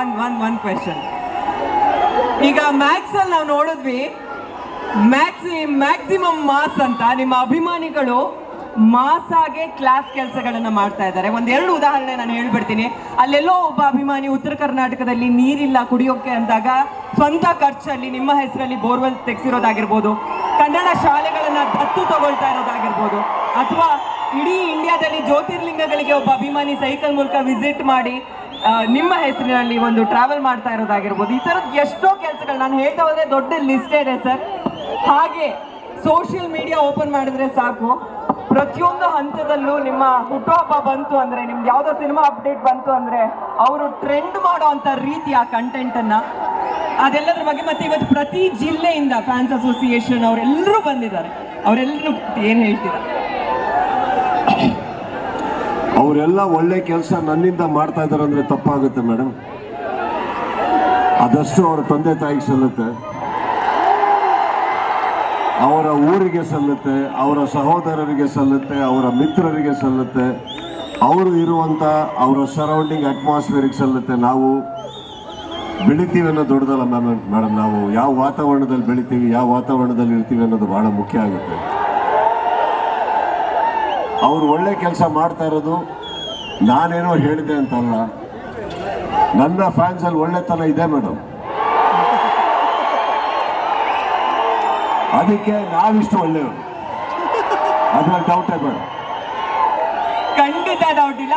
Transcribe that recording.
One one one question ಈಗ maths ಅಲ್ಲಿ ನಾವು ನೋಡಿದ್ವಿ. ಮ್ಯಾಕ್ಸಿ ಮ್ಯಾಕ್ಸಿಮಮ್ ಮಾಸ್ ಅಂತ ನಿಮ್ಮ ಅಭಿಮಾನಿಗಳು ಮಾಸಾಗೆ ಕ್ಲಾಸ್ ಕೆಲಸಗಳನ್ನ ಮಾಡ್ತಾ ಇದ್ದಾರೆ. ಒಂದೆರಡು ಉದಾಹರಣೆ ನಾನು ಹೇಳ್ಬಿಡ್ತೀನಿ. ಅಲ್ಲೆಲ್ಲೋ ಒಬ್ಬ ಅಭಿಮಾನಿ ಉತ್ತರ ಕರ್ನಾಟಕದಲ್ಲಿ ನೀರಿಲ್ಲ ಕುಡಿಯೋಕೆ ಅಂದಾಗ ಸ್ವಂತ ಖರ್ಚಲ್ಲಿ ನಿಮ್ಮ ಹೆಸರಲ್ಲಿ ಬೋರ್ವೆಲ್ ತೆಗೆಸಿರೋದಾಗಿರ್ಬೋದು, ಕನ್ನಡ ಶಾಲೆಗಳನ್ನ ದತ್ತು ತಗೊಳ್ತಾ ಇರೋದಾಗಿರ್ಬೋದು, ಅಥವಾ ಇಡೀ ಇಂಡಿಯಾದಲ್ಲಿ ಜ್ಯೋತಿರ್ಲಿಂಗಗಳಿಗೆ ಒಬ್ಬ ಅಭಿಮಾನಿ ಸೈಕಲ್ ಮೂಲಕ ವಿಸಿಟ್ ಮಾಡಿ ನಿಮ್ಮ ಹೆಸರಿನಲ್ಲಿ ಒಂದು ಟ್ರಾವೆಲ್ ಮಾಡ್ತಾ ಇರೋದಾಗಿರ್ಬೋದು. ಈ ಥರದ್ದು ಎಷ್ಟೋ ಕೆಲಸಗಳು ನಾನು ಹೇಳ್ತಾ ಹೋದ್ರೆ ದೊಡ್ಡ ಲಿಸ್ಟ್ ಇದೆ ಸರ್. ಹಾಗೆ ಸೋಷಿಯಲ್ ಮೀಡಿಯಾ ಓಪನ್ ಮಾಡಿದ್ರೆ ಸಾಕು. ಪ್ರತಿಯೊಂದು ಹಂತದಲ್ಲೂ ನಿಮ್ಮ ಹುಟ್ಟುಹಬ್ಬ ಬಂತು ಅಂದರೆ, ನಿಮ್ಗೆ ಯಾವುದೋ ಸಿನಿಮಾ ಅಪ್ಡೇಟ್ ಬಂತು ಅಂದರೆ, ಅವರು ಟ್ರೆಂಡ್ ಮಾಡೋ ಅಂಥ ರೀತಿ ಆ ಕಂಟೆಂಟನ್ನು ಅದೆಲ್ಲದ್ರ ಬಗ್ಗೆ ಮತ್ತೆ ಇವತ್ತು ಪ್ರತಿ ಜಿಲ್ಲೆಯಿಂದ ಫ್ಯಾನ್ಸ್ ಅಸೋಸಿಯೇಷನ್ ಅವರೆಲ್ಲರೂ ಬಂದಿದ್ದಾರೆ. ಅವರೆಲ್ಲರೂ ಏನು ಹೇಳ್ತೀರಾ? ಅವರೆಲ್ಲ ಒಳ್ಳೆ ಕೆಲಸ ನನ್ನಿಂದ ಮಾಡ್ತಾ ಇದ್ದಾರೆ ಅಂದ್ರೆ ತಪ್ಪಾಗುತ್ತೆ ಮೇಡಮ್ ಅದಷ್ಟು ಅವರ ತಂದೆ ತಾಯಿಗೆ ಸಲ್ಲುತ್ತೆ. ಅವರ ಊರಿಗೆ ಸಲ್ಲುತ್ತೆ, ಅವರ ಸಹೋದರರಿಗೆ ಸಲ್ಲುತ್ತೆ, ಅವರ ಮಿತ್ರರಿಗೆ ಸಲ್ಲುತ್ತೆ. ಅವರು ಇರುವಂತ ಅವರ ಸರೌಂಡಿಂಗ್ ಅಟ್ಮಾಸ್ಫಿಯರಿಗೆ ಸಲ್ಲುತ್ತೆ. ನಾವು ಬೆಳಿತೀವಿ ಅನ್ನೋ ದೊಡ್ಡದಲ್ಲ ಮ್ಯಾಮ್ ಮೇಡಮ್ ನಾವು ಯಾವ ವಾತಾವರಣದಲ್ಲಿ ಬೆಳಿತೀವಿ, ಯಾವ ವಾತಾವರಣದಲ್ಲಿ ಇರ್ತೀವಿ ಅನ್ನೋದು ಬಹಳ ಮುಖ್ಯ ಆಗುತ್ತೆ. ಅವ್ರು ಒಳ್ಳೆ ಕೆಲಸ ಮಾಡ್ತಾ ಇರೋದು ನಾನೇನೋ ಹೇಳಿದೆ ಅಂತಲ್ಲ. ನನ್ನ ಫ್ಯಾನ್ಸ್ ಅಲ್ಲಿ ಒಳ್ಳೆತನ ಇದೆ ಮೇಡಮ್. ಅದಕ್ಕೆ ನಾವಿಷ್ಟು ಒಳ್ಳೆಯವರು. ಅದ್ರಲ್ಲಿ ಡೌಟೇ ಬೇಡ. ಖಂಡಿತ ಡೌಟ್ ಇಲ್ಲ.